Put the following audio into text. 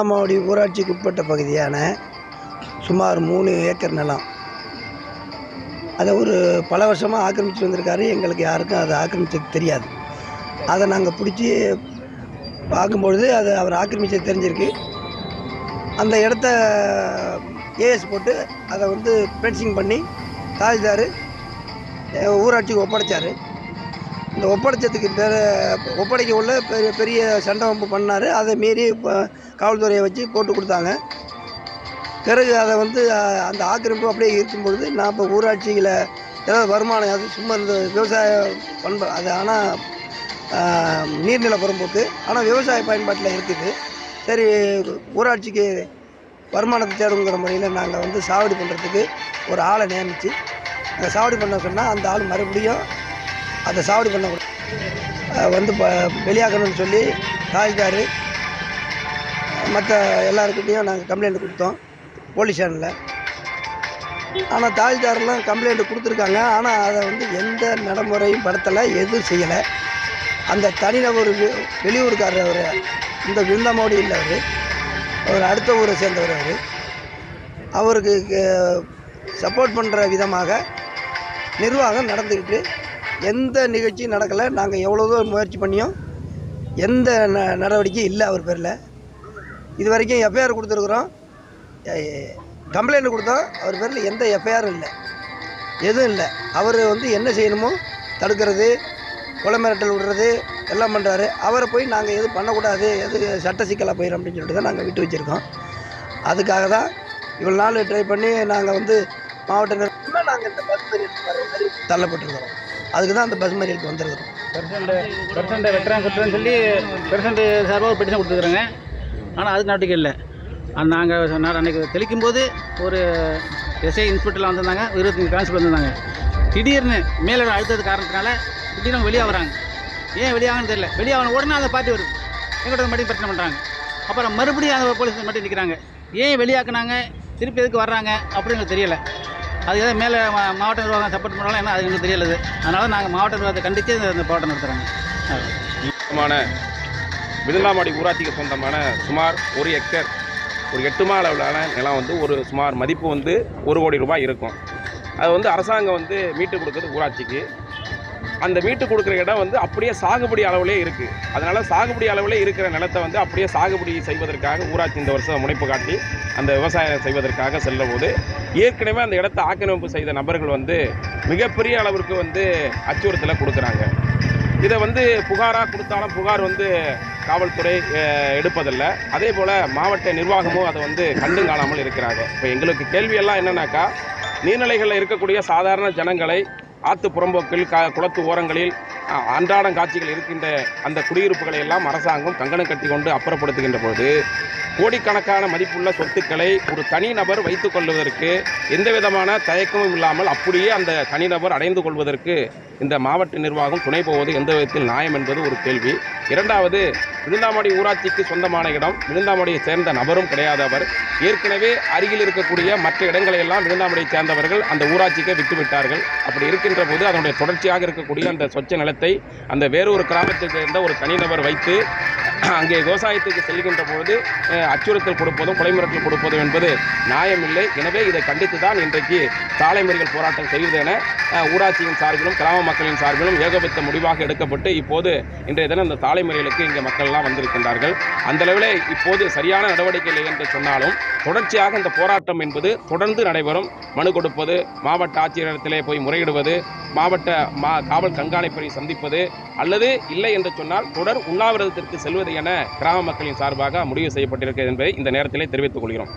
மாவடி ஊராட்சிக்கு உட்பட்ட பகுதியான சுமார் மூணு ஏக்கர் நிலம். அதை ஒரு பல வருஷமாக ஆக்கிரமிச்சு வந்திருக்காரு. எங்களுக்கு யாருக்கும் அதை ஆக்கிரமிச்சது தெரியாது. அதை நாங்கள் பிடிச்சி பார்க்கும்பொழுது அது அவர் ஆக்கிரமிச்சது தெரிஞ்சிருக்கு. அந்த இடத்த ஏஎஸ் போட்டு அதை வந்து பென்சிங் பண்ணி தாசில்தார் ஊராட்சிக்கு ஒப்படைச்சார். இந்த ஒப்படைச்சதுக்கு பேர் ஒப்படைக்க உள்ள பெரிய பெரிய சண்டை வம்பு பண்ணார். அதை மீறி இப்போ காவல்துறையை வச்சு போட்டு கொடுத்தாங்க. பிறகு அதை வந்து அந்த ஆக்கிரமிப்பு அப்படியே இருக்கும் பொழுது நான் இப்போ ஊராட்சியில் ஏதாவது வருமானம் அது சும்மா இந்த விவசாய பண்பு அது ஆனால் நீர்நில புறம்போக்கு ஆனால் விவசாய பயன்பாட்டில் இருக்குது. சரி ஊராட்சிக்கு வருமானத்தை தேடுங்கிற முறையில் நாங்கள் வந்து சாவடி பண்ணுறதுக்கு ஒரு ஆளை நியமித்து அந்த சாவடி பண்ண சொன்னால் அந்த ஆள் மறுபடியும் அதை சாவடி பண்ண வந்து ப வெளியாகணும்னு சொல்லி தாய்தார் மற்ற எல்லாருக்கிட்டேயும் நாங்கள் கம்ப்ளைண்ட் கொடுத்தோம் போலீஸ் ஸ்டேஷனில் ஆனால் தாய்தாரெலாம் கம்ப்ளைண்ட் கொடுத்துருக்காங்க. ஆனால் அதை வந்து எந்த நடைமுறையும் படுத்தலை எதுவும் செய்யலை. அந்த தனிநபர் வெளியூருக்காரர் அவர் இந்த விருந்தமோடி இல்லை அவர் அவர் அடுத்த ஊரை சேர்ந்தவர் அவர். அவருக்கு சப்போர்ட் பண்ணுற விதமாக நிர்வாகம் நடந்துக்கிட்டு எந்த நிகழ்ச்சியும் நடக்கலை. நாங்கள் எவ்வளோதோ முயற்சி பண்ணியும் எந்த ந நடவடிக்கையும் இல்லை அவர் பேரில். இது வரைக்கும் எஃப்ஐஆர் கொடுத்துருக்குறோம். கம்ப்ளைண்ட் கொடுத்தோம். அவர் பேரில் எந்த எஃப்ஐஆரும் இல்லை. எதுவும் இல்லை. அவர் வந்து என்ன செய்யணுமோ தடுக்கிறது கொலை மிரட்டல் விடுறது எல்லாம் பண்ணுறாரு அவரை போய் நாங்கள் எதுவும் பண்ணக்கூடாது எது சட்ட சிக்கலாக போயிடும் அப்படின்னு சொல்லிட்டு தான் நாங்கள் விட்டு வச்சுருக்கோம். அதுக்காக தான் இவ்வளோ நாள் ட்ரை பண்ணி நாங்கள் வந்து மாவட்ட நாங்கள் இந்த பஸ் தள்ளப்பட்டிருக்கிறோம். அதுக்கு தான் அந்த பஸ் மறியலுக்கு வந்திருக்கிறோம். பெர்சன்ட் பெர்சன்ட் வெட்டுறேன் குட்டுறேன்னு சொல்லி பெர்சன்ட் சார்பாக ஒரு பெட்டிஷன் கொடுத்துருக்குறாங்க. ஆனால் அதுக்கு நடவடிக்கை இல்லை. நாங்கள் நான் அன்றைக்கி தெளிக்கும் போது ஒரு எஸ்ஐ இன்ஸ்பெக்டர்லாம் வந்திருந்தாங்க இருபத்தஞ்சி கான்ஸ்டபிள் வந்திருந்தாங்க. திடீர்னு மேலே அழுத்தது காரணத்தினால திடீர்னு வெளியே வராங்க. ஏன் வெளியாகன்னு தெரியல. வெளியாகன உடனே அந்த பார்ட்டி வருது. எங்கிட்ட மட்டும் பிரச்சனை பண்ணுறாங்க அப்புறம் மறுபடியும் அந்த போலீஸ் மட்டும் நிற்கிறாங்க ஏன் வெளியாக்குனாங்க? திருப்பி எதுக்கு வர்றாங்க? அப்படின்னு தெரியலை. அதுக்கு எதாவது மேலே மா- மாவட்ட நிர்வாகம் சப்போர்ட் பண்ணுறாங்க என்ன அது எங்களுக்கு தெரியலது. அதனால் நாங்கள் மாவட்ட நிர்வாகத்தை கண்டித்து இந்த போராட்டம் நடத்துகிறாங்க விருந்தாமாடி ஊராட்சிக்கு சொந்தமான சுமார் ஒரு ஹெக்டேர் ஒரு எட்டு மா அளவிலான நிலம் வந்து ஒரு சுமார் மதிப்பு வந்து ஒரு கோடி ரூபாய் இருக்கும். அது வந்து அரசாங்கம் வந்து மீட்டு கொடுக்குறது ஊராட்சிக்கு. அந்த மீட்டு கொடுக்குற இடம் வந்து அப்படியே சாகுபடி அளவிலே இருக்குது அதனால் சாகுபடி அளவிலே இருக்கிற நிலத்தை வந்து அப்படியே சாகுபடி செய்வதற்காக ஊராட்சி இந்த வருஷம் முனைப்பு காட்டி அந்த விவசாயம் செய்வதற்காக செல்லும்போது ஏற்கனவே அந்த இடத்தை ஆக்கிரமிப்பு செய்த நபர்கள் வந்து மிகப்பெரிய அளவிற்கு வந்து அச்சுறுத்தலை கொடுக்குறாங்க. இதை வந்து புகாராக கொடுத்தாலும் புகார் வந்து காவல்துறை எடுப்பதில்லை. அதே போல் மாவட்ட நிர்வாகமும் அதை வந்து கண்டும் காணாமல் இருக்கிறாங்க. இப்போ எங்களுக்கு கேள்வியெல்லாம் என்னென்னாக்கா நீர்நிலைகளில் இருக்கக்கூடிய சாதாரண ஜனங்களை ஆற்று புறம்போக்கில் கா குளத்து ஓரங்களில் அன்றாடம் காட்சிகள் இருக்கின்ற அந்த குடியிருப்புகளை எல்லாம் அரசாங்கம் கங்கணம் கட்டி கொண்டு அப்புறப்படுத்துகின்ற பொழுது கோடிக்கணக்கான மதிப்புள்ள சொத்துக்களை ஒரு தனிநபர் வைத்துக் கொள்வதற்கு எந்த விதமான தயக்கமும் இல்லாமல் அப்படியே அந்த தனிநபர் அடைந்து கொள்வதற்கு இந்த மாவட்ட நிர்வாகம் துணை போவது எந்த விதத்தில் நியாயம் என்பது ஒரு கேள்வி. இரண்டாவது விழுந்தாமடி ஊராட்சிக்கு சொந்தமான இடம். விழுந்தாமடியை சேர்ந்த நபரும் கிடையாது அவர். ஏற்கனவே அருகில் இருக்கக்கூடிய மற்ற இடங்களை எல்லாம் விழுந்தாமடியை சேர்ந்தவர்கள் அந்த ஊராட்சிக்கே விட்டுவிட்டார்கள். அப்படி இருக்கின்ற போது அதனுடைய தொடர்ச்சியாக இருக்கக்கூடிய அந்த சொச்ச நிலத்தை அந்த வேறொரு கிராமத்தை சேர்ந்த ஒரு தனிநபர் வைத்து அங்கே விவசாயத்துக்கு செல்கின்ற பொழுது அச்சுறுத்தல் கொடுப்பதும் கொலை மிரட்டல் கொடுப்பதும் என்பது நியாயமில்லை. எனவே இதை கண்டித்து தான் இன்றைக்கு சாலை மறியல் போராட்டம் செய்வது என ஊராட்சியின் சார்பிலும் கிராம மக்களின் சார்பிலும் ஏகபத்த முடிவாக எடுக்கப்பட்டு இப்போது இன்றைய தினம் இந்த சாலை மறியலுக்கு இங்கே மக்கள்லாம் வந்திருக்கின்றார்கள். அந்த அளவில் இப்போது சரியான நடவடிக்கை இல்லை என்று சொன்னாலும் தொடர்ச்சியாக இந்த போராட்டம் என்பது தொடர்ந்து நடைபெறும். மனு கொடுப்பது மாவட்ட ஆட்சியரிடத்திலே போய் முறையிடுவது மாவட்ட மா காவல் கண்காணிப்பை சந்திப்பது அல்லது இல்லை என்று சொன்னால் தொடர் உண்ணாவிரதத்திற்கு செல்வது என கிராம மக்களின் சார்பாக முடிவு செய்யப்பட்டிருக்கிறது என்பதை இந்த நேரத்திலே தெரிவித்துக் கொள்கிறோம்.